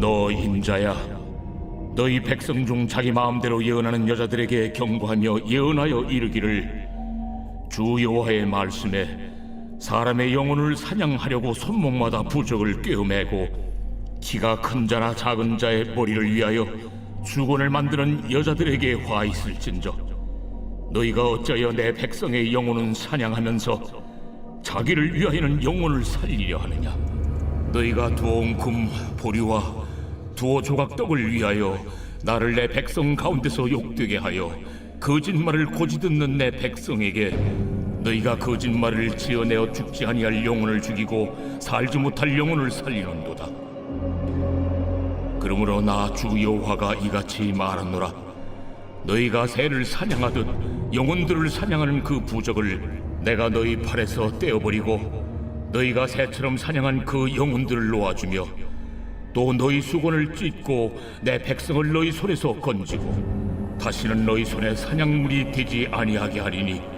너 인자야 너희 백성 중 자기 마음대로 예언하는 여자들에게 경고하며 예언하여 이르기를 주 여호와의 말씀에 사람의 영혼을 사냥하려고 손목마다 부적을 꿰어매고 키가 큰 자나 작은 자의 머리를 위하여 수건을 만드는 여자들에게 화 있을진저 너희가 어찌하여 내 백성의 영혼은 사냥하면서 자기를 위하여는 영혼을 살리려 하느냐? 너희가 두어온 금 보리와 두어 조각 떡을 위하여 나를 내 백성 가운데서 욕되게 하여 거짓말을 고지 듣는 내 백성에게 너희가 거짓말을 지어내어 죽지 아니할 영혼을 죽이고 살지 못할 영혼을 살리는도다. 그러므로 나 주 여호와가 이같이 말하노라. 너희가 새를 사냥하듯 영혼들을 사냥하는 그 부적을 내가 너희 팔에서 떼어버리고 너희가 새처럼 사냥한 그 영혼들을 놓아주며 또 너희 수건을 찢고 내 백성을 너희 손에서 건지고 다시는 너희 손에 사냥물이 되지 아니하게 하리니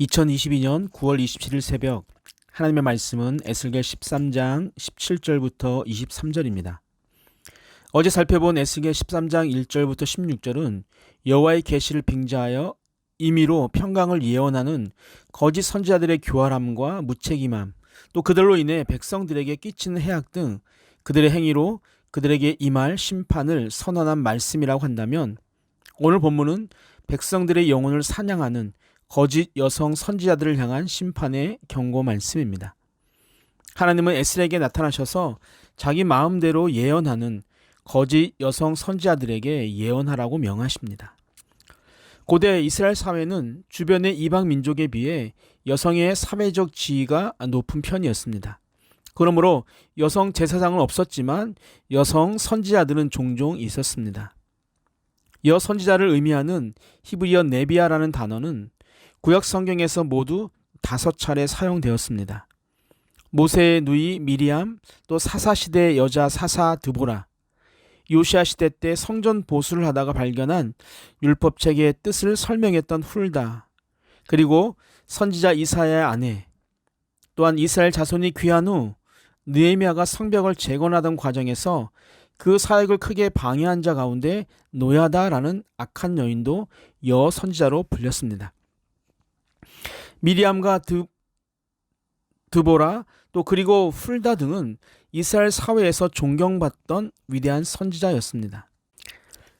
2022년 9월 27일 새벽 하나님의 말씀은 에스겔 13장 17절부터 23절입니다. 어제 살펴본 에스겔 13장 1절부터 16절은 여호와의 계시를 빙자하여 임의로 평강을 예언하는 거짓 선지자들의 교활함과 무책임함, 또 그들로 인해 백성들에게 끼치는 해악 등 그들의 행위로 그들에게 임할 심판을 선언한 말씀이라고 한다면 오늘 본문은 백성들의 영혼을 사냥하는 거짓 여성 선지자들을 향한 심판의 경고 말씀입니다. 하나님은 에스겔에게 나타나셔서 자기 마음대로 예언하는 거짓 여성 선지자들에게 예언하라고 명하십니다. 고대 이스라엘 사회는 주변의 이방 민족에 비해 여성의 사회적 지위가 높은 편이었습니다. 그러므로 여성 제사장은 없었지만 여성 선지자들은 종종 있었습니다. 여 선지자를 의미하는 히브리어 네비아라는 단어는 구약 성경에서 모두 다섯 차례 사용되었습니다. 모세의 누이 미리암, 또 사사 시대의 여자 사사 드보라, 요시아 시대 때 성전 보수를 하다가 발견한 율법책의 뜻을 설명했던 훌다, 그리고 선지자 이사야의 아내, 또한 이스라엘 자손이 귀한 후 느헤미야가 성벽을 재건하던 과정에서 그 사역을 크게 방해한 자 가운데 노야다라는 악한 여인도 여 선지자로 불렸습니다. 미리암과 드, 드보라 또 그리고 훌다 등은 이스라엘 사회에서 존경받던 위대한 선지자였습니다.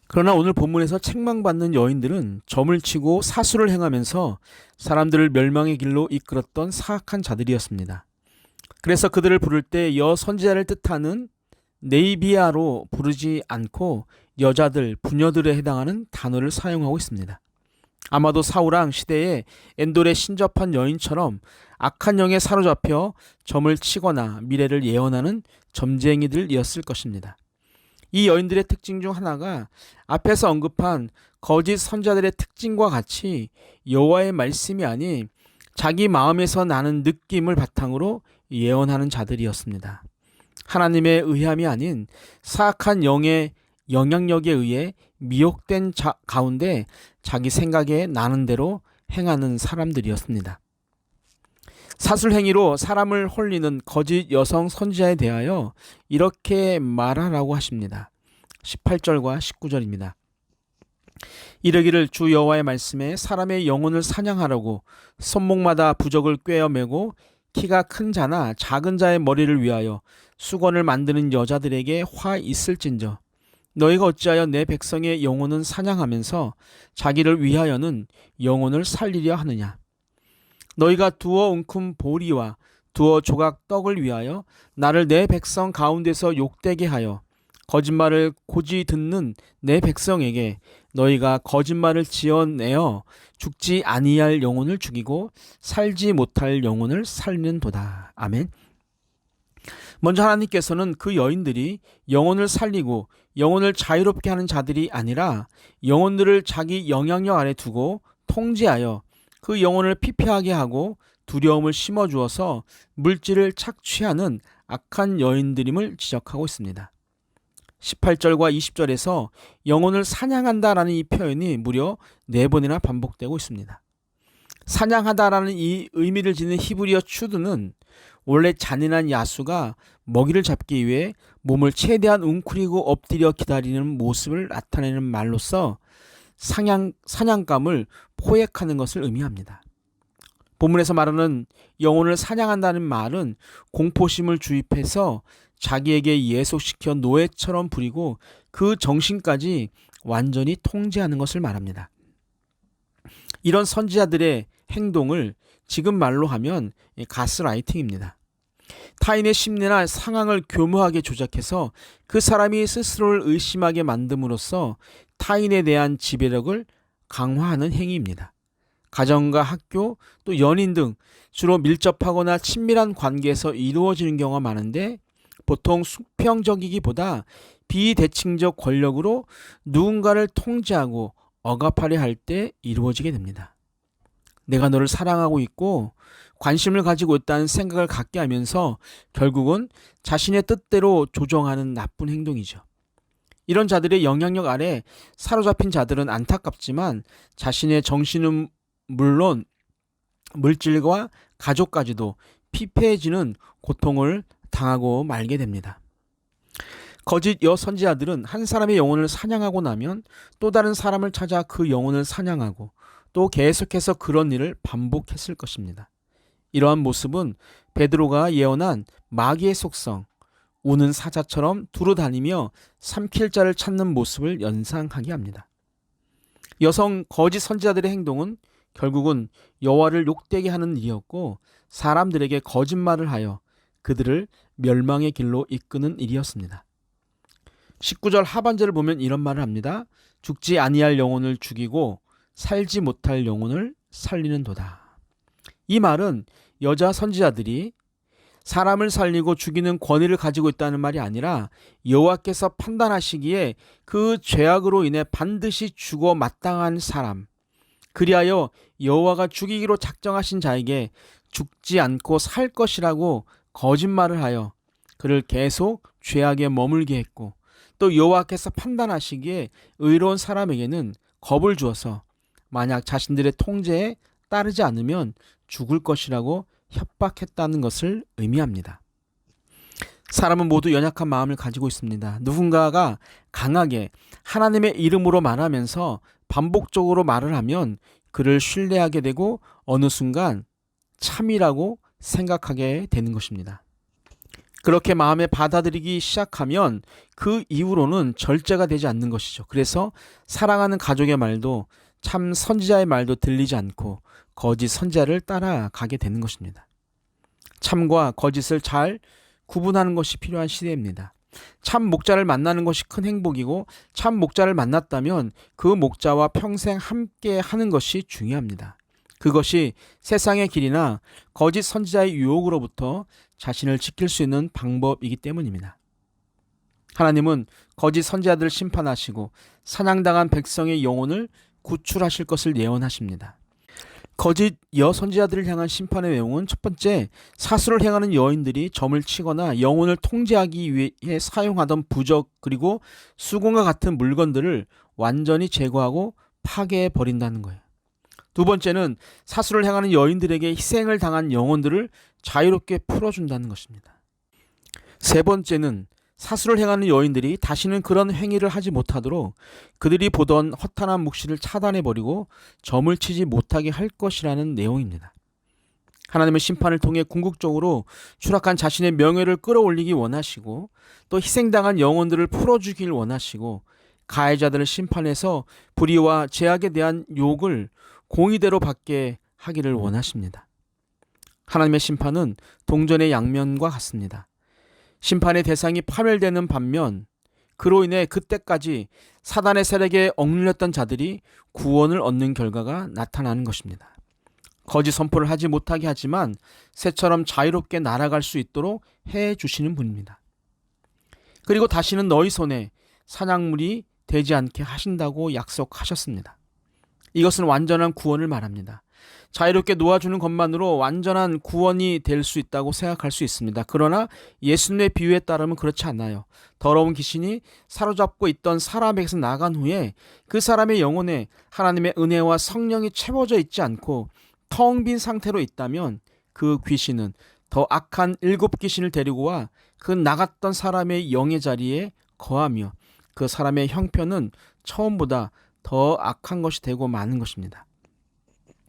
그러나 오늘 본문에서 책망받는 여인들은 점을 치고 사수를 행하면서 사람들을 멸망의 길로 이끌었던 사악한 자들이었습니다. 그래서 그들을 부를 때 여 선지자를 뜻하는 네이비아로 부르지 않고 여자들, 부녀들에 해당하는 단어를 사용하고 있습니다. 아마도 사우랑 시대에 엔돌에 신접한 여인처럼 악한 영에 사로잡혀 점을 치거나 미래를 예언하는 점쟁이들이었을 것입니다. 이 여인들의 특징 중 하나가 앞에서 언급한 거짓 선자들의 특징과 같이 여호와의 말씀이 아닌 자기 마음에서 나는 느낌을 바탕으로 예언하는 자들이었습니다. 하나님의 의함이 아닌 사악한 영의 영향력에 의해 미혹된 자, 가운데 자기 생각에 나는 대로 행하는 사람들이었습니다. 사술 행위로 사람을 홀리는 거짓 여성 선지자에 대하여 이렇게 말하라고 하십니다. 18절과 19절입니다. 이르기를 주 여호와의 말씀에 사람의 영혼을 사냥하려고 손목마다 부적을 꿰어매고 키가 큰 자나 작은 자의 머리를 위하여 수건을 만드는 여자들에게 화 있을진저 너희가 어찌하여 내 백성의 영혼은 사냥하면서 자기를 위하여는 영혼을 살리려 하느냐 너희가 두어 웅큼 보리와 두어 조각 떡을 위하여 나를 내 백성 가운데서 욕되게 하여 거짓말을 고지 듣는 내 백성에게 너희가 거짓말을 지어내어 죽지 아니할 영혼을 죽이고 살지 못할 영혼을 살리는도다. 아멘. 먼저 하나님께서는 그 여인들이 영혼을 살리고 영혼을 자유롭게 하는 자들이 아니라 영혼들을 자기 영향력 아래 두고 통제하여 그 영혼을 피폐하게 하고 두려움을 심어 주어서 물질을 착취하는 악한 여인들임을 지적하고 있습니다. 18절과 20절에서 영혼을 사냥한다라는 이 표현이 무려 네 번이나 반복되고 있습니다. 사냥하다라는 이 의미를 지닌 히브리어 추드는 원래 잔인한 야수가 먹이를 잡기 위해 몸을 최대한 웅크리고 엎드려 기다리는 모습을 나타내는 말로서 사냥, 사냥감을 포획하는 것을 의미합니다. 본문에서 말하는 영혼을 사냥한다는 말은 공포심을 주입해서 자기에게 예속시켜 노예처럼 부리고 그 정신까지 완전히 통제하는 것을 말합니다. 이런 선지자들의 행동을 지금 말로 하면 가스라이팅입니다. 타인의 심리나 상황을 교묘하게 조작해서 그 사람이 스스로를 의심하게 만듦으로써 타인에 대한 지배력을 강화하는 행위입니다. 가정과 학교 또 연인 등 주로 밀접하거나 친밀한 관계에서 이루어지는 경우가 많은데 보통 수평적이기보다 비대칭적 권력으로 누군가를 통제하고 억압하려 할 때 이루어지게 됩니다. 내가 너를 사랑하고 있고 관심을 가지고 있다는 생각을 갖게 하면서 결국은 자신의 뜻대로 조정하는 나쁜 행동이죠. 이런 자들의 영향력 아래 사로잡힌 자들은 안타깝지만 자신의 정신은 물론 물질과 가족까지도 피폐해지는 고통을 당하고 말게 됩니다. 거짓 여 선지자들은 한 사람의 영혼을 사냥하고 나면 또 다른 사람을 찾아 그 영혼을 사냥하고 또 계속해서 그런 일을 반복했을 것입니다. 이러한 모습은 베드로가 예언한 마귀의 속성, 우는 사자처럼 두루 다니며 삼킬 자를 찾는 모습을 연상하게 합니다. 여성 거짓 선지자들의 행동은 결국은 여호와를 욕되게 하는 일이었고 사람들에게 거짓말을 하여 그들을 멸망의 길로 이끄는 일이었습니다. 19절 하반절을 보면 이런 말을 합니다. 죽지 아니할 영혼을 죽이고 살지 못할 영혼을 살리는 도다. 이 말은 여자 선지자들이 사람을 살리고 죽이는 권위를 가지고 있다는 말이 아니라 여호와께서 판단하시기에 그 죄악으로 인해 반드시 죽어 마땅한 사람 그리하여 여호와가 죽이기로 작정하신 자에게 죽지 않고 살 것이라고 거짓말을 하여 그를 계속 죄악에 머물게 했고 또 여호와께서 판단하시기에 의로운 사람에게는 겁을 주어서 만약 자신들의 통제에 따르지 않으면 죽을 것이라고 협박했다는 것을 의미합니다. 사람은 모두 연약한 마음을 가지고 있습니다. 누군가가 강하게 하나님의 이름으로 말하면서 반복적으로 말을 하면 그를 신뢰하게 되고 어느 순간 참이라고 생각하게 되는 것입니다. 그렇게 마음에 받아들이기 시작하면 그 이후로는 절제가 되지 않는 것이죠. 그래서 사랑하는 가족의 말도 참 선지자의 말도 들리지 않고 거짓 선지자를 따라가게 되는 것입니다. 참과 거짓을 잘 구분하는 것이 필요한 시대입니다. 참 목자를 만나는 것이 큰 행복이고 참 목자를 만났다면 그 목자와 평생 함께 하는 것이 중요합니다. 그것이 세상의 길이나 거짓 선지자의 유혹으로부터 자신을 지킬 수 있는 방법이기 때문입니다. 하나님은 거짓 선지자들을 심판하시고 사냥당한 백성의 영혼을 구출하실 것을 예언하십니다. 거짓 여 선지자들을 향한 심판의 내용은 첫 번째 사수를 행하는 여인들이 점을 치거나 영혼을 통제하기 위해 사용하던 부적 그리고 수공과 같은 물건들을 완전히 제거하고 파괴해 버린다는 거예요. 두 번째는 사수를 행하는 여인들에게 희생을 당한 영혼들을 자유롭게 풀어준다는 것입니다. 세 번째는 사수를 행하는 여인들이 다시는 그런 행위를 하지 못하도록 그들이 보던 허탄한 묵시를 차단해버리고 점을 치지 못하게 할 것이라는 내용입니다. 하나님의 심판을 통해 궁극적으로 추락한 자신의 명예를 끌어올리기 원하시고 또 희생당한 영혼들을 풀어주길 원하시고 가해자들을 심판해서 불의와 죄악에 대한 욕을 공의대로 받게 하기를 원하십니다. 하나님의 심판은 동전의 양면과 같습니다. 심판의 대상이 파멸되는 반면 그로 인해 그때까지 사단의 세력에 억눌렸던 자들이 구원을 얻는 결과가 나타나는 것입니다. 거짓 선포를 하지 못하게 하지만 새처럼 자유롭게 날아갈 수 있도록 해 주시는 분입니다. 그리고 다시는 너희 손에 사냥물이 되지 않게 하신다고 약속하셨습니다. 이것은 완전한 구원을 말합니다. 자유롭게 놓아주는 것만으로 완전한 구원이 될 수 있다고 생각할 수 있습니다. 그러나 예수님의 비유에 따르면 그렇지 않아요. 더러운 귀신이 사로잡고 있던 사람에게서 나간 후에 그 사람의 영혼에 하나님의 은혜와 성령이 채워져 있지 않고 텅 빈 상태로 있다면 그 귀신은 더 악한 일곱 귀신을 데리고 와 그 나갔던 사람의 영의 자리에 거하며 그 사람의 형편은 처음보다 더 악한 것이 되고 마는 것입니다.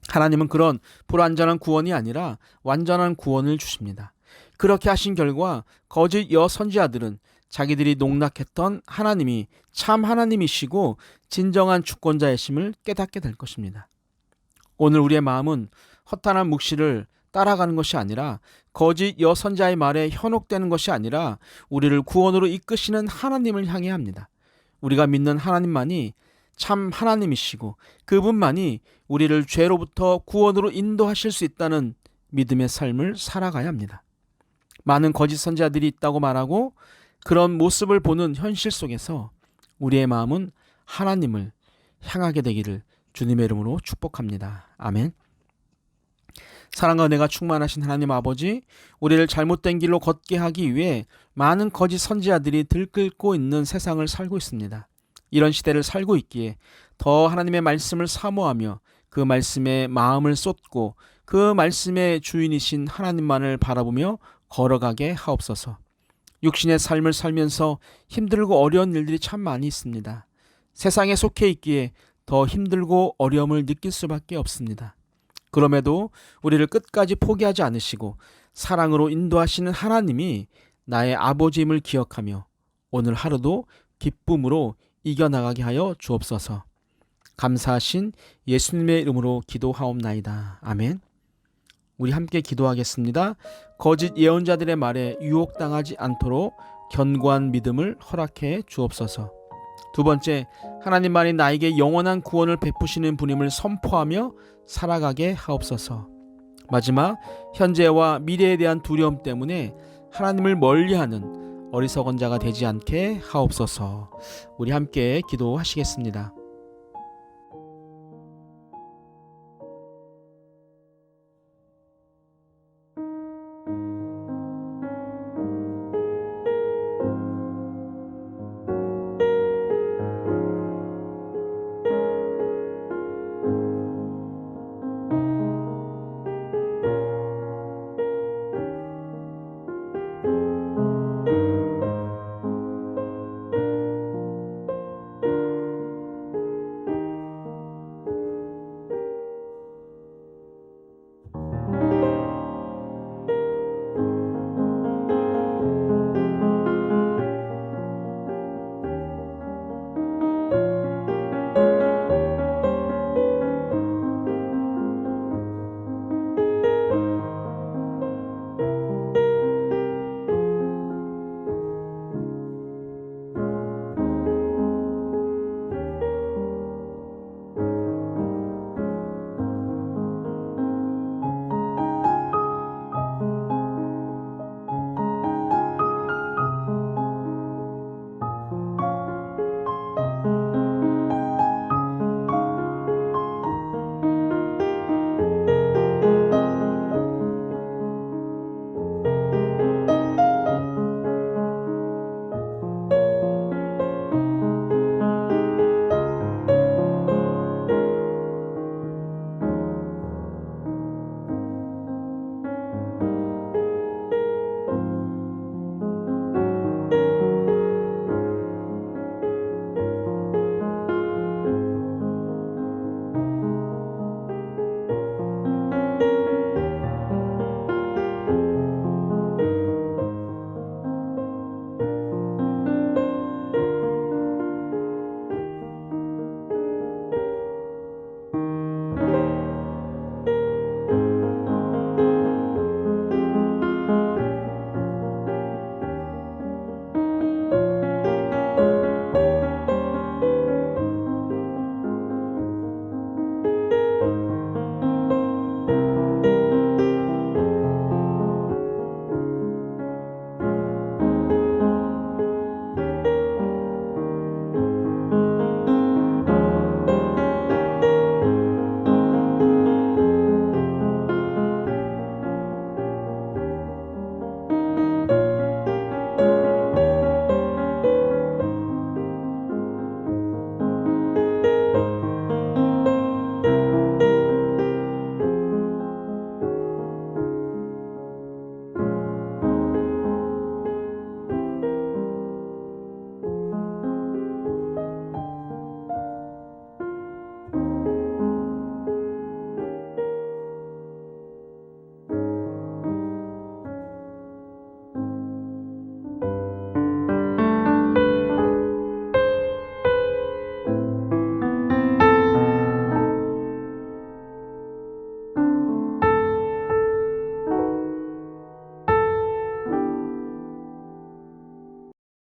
하나님은 그런 불완전한 구원이 아니라 완전한 구원을 주십니다. 그렇게 하신 결과 거짓 여 선지자들은 자기들이 농락했던 하나님이 참 하나님이시고 진정한 주권자이심을 깨닫게 될 것입니다. 오늘 우리의 마음은 허탄한 묵시를 따라가는 것이 아니라 거짓 여선자의 말에 현혹되는 것이 아니라 우리를 구원으로 이끄시는 하나님을 향해 합니다. 우리가 믿는 하나님만이 참 하나님이시고 그분만이 우리를 죄로부터 구원으로 인도하실 수 있다는 믿음의 삶을 살아가야 합니다. 많은 거짓 선지자들이 있다고 말하고 그런 모습을 보는 현실 속에서 우리의 마음은 하나님을 향하게 되기를 주님의 이름으로 축복합니다. 아멘. 사랑과 은혜가 충만하신 하나님 아버지, 우리를 잘못된 길로 걷게 하기 위해 많은 거짓 선지자들이 들끓고 있는 세상을 살고 있습니다. 이런 시대를 살고 있기에 더 하나님의 말씀을 사모하며 그 말씀에 마음을 쏟고 그 말씀의 주인이신 하나님만을 바라보며 걸어가게 하옵소서. 육신의 삶을 살면서 힘들고 어려운 일들이 참 많이 있습니다. 세상에 속해 있기에 더 힘들고 어려움을 느낄 수밖에 없습니다. 그럼에도 우리를 끝까지 포기하지 않으시고 사랑으로 인도하시는 하나님이 나의 아버지임을 기억하며 오늘 하루도 기쁨으로 이겨나가게 하여 주옵소서. 감사하신 예수님의 이름으로 기도하옵나이다. 아멘. 우리 함께 기도하겠습니다. 거짓 예언자들의 말에 유혹당하지 않도록 견고한 믿음을 허락해 주옵소서. 두 번째, 하나님만이 나에게 영원한 구원을 베푸시는 분임을 선포하며 살아가게 하옵소서. 마지막, 현재와 미래에 대한 두려움 때문에 하나님을 멀리하는 어리석은 자가 되지 않게 하옵소서. 우리 함께 기도하시겠습니다.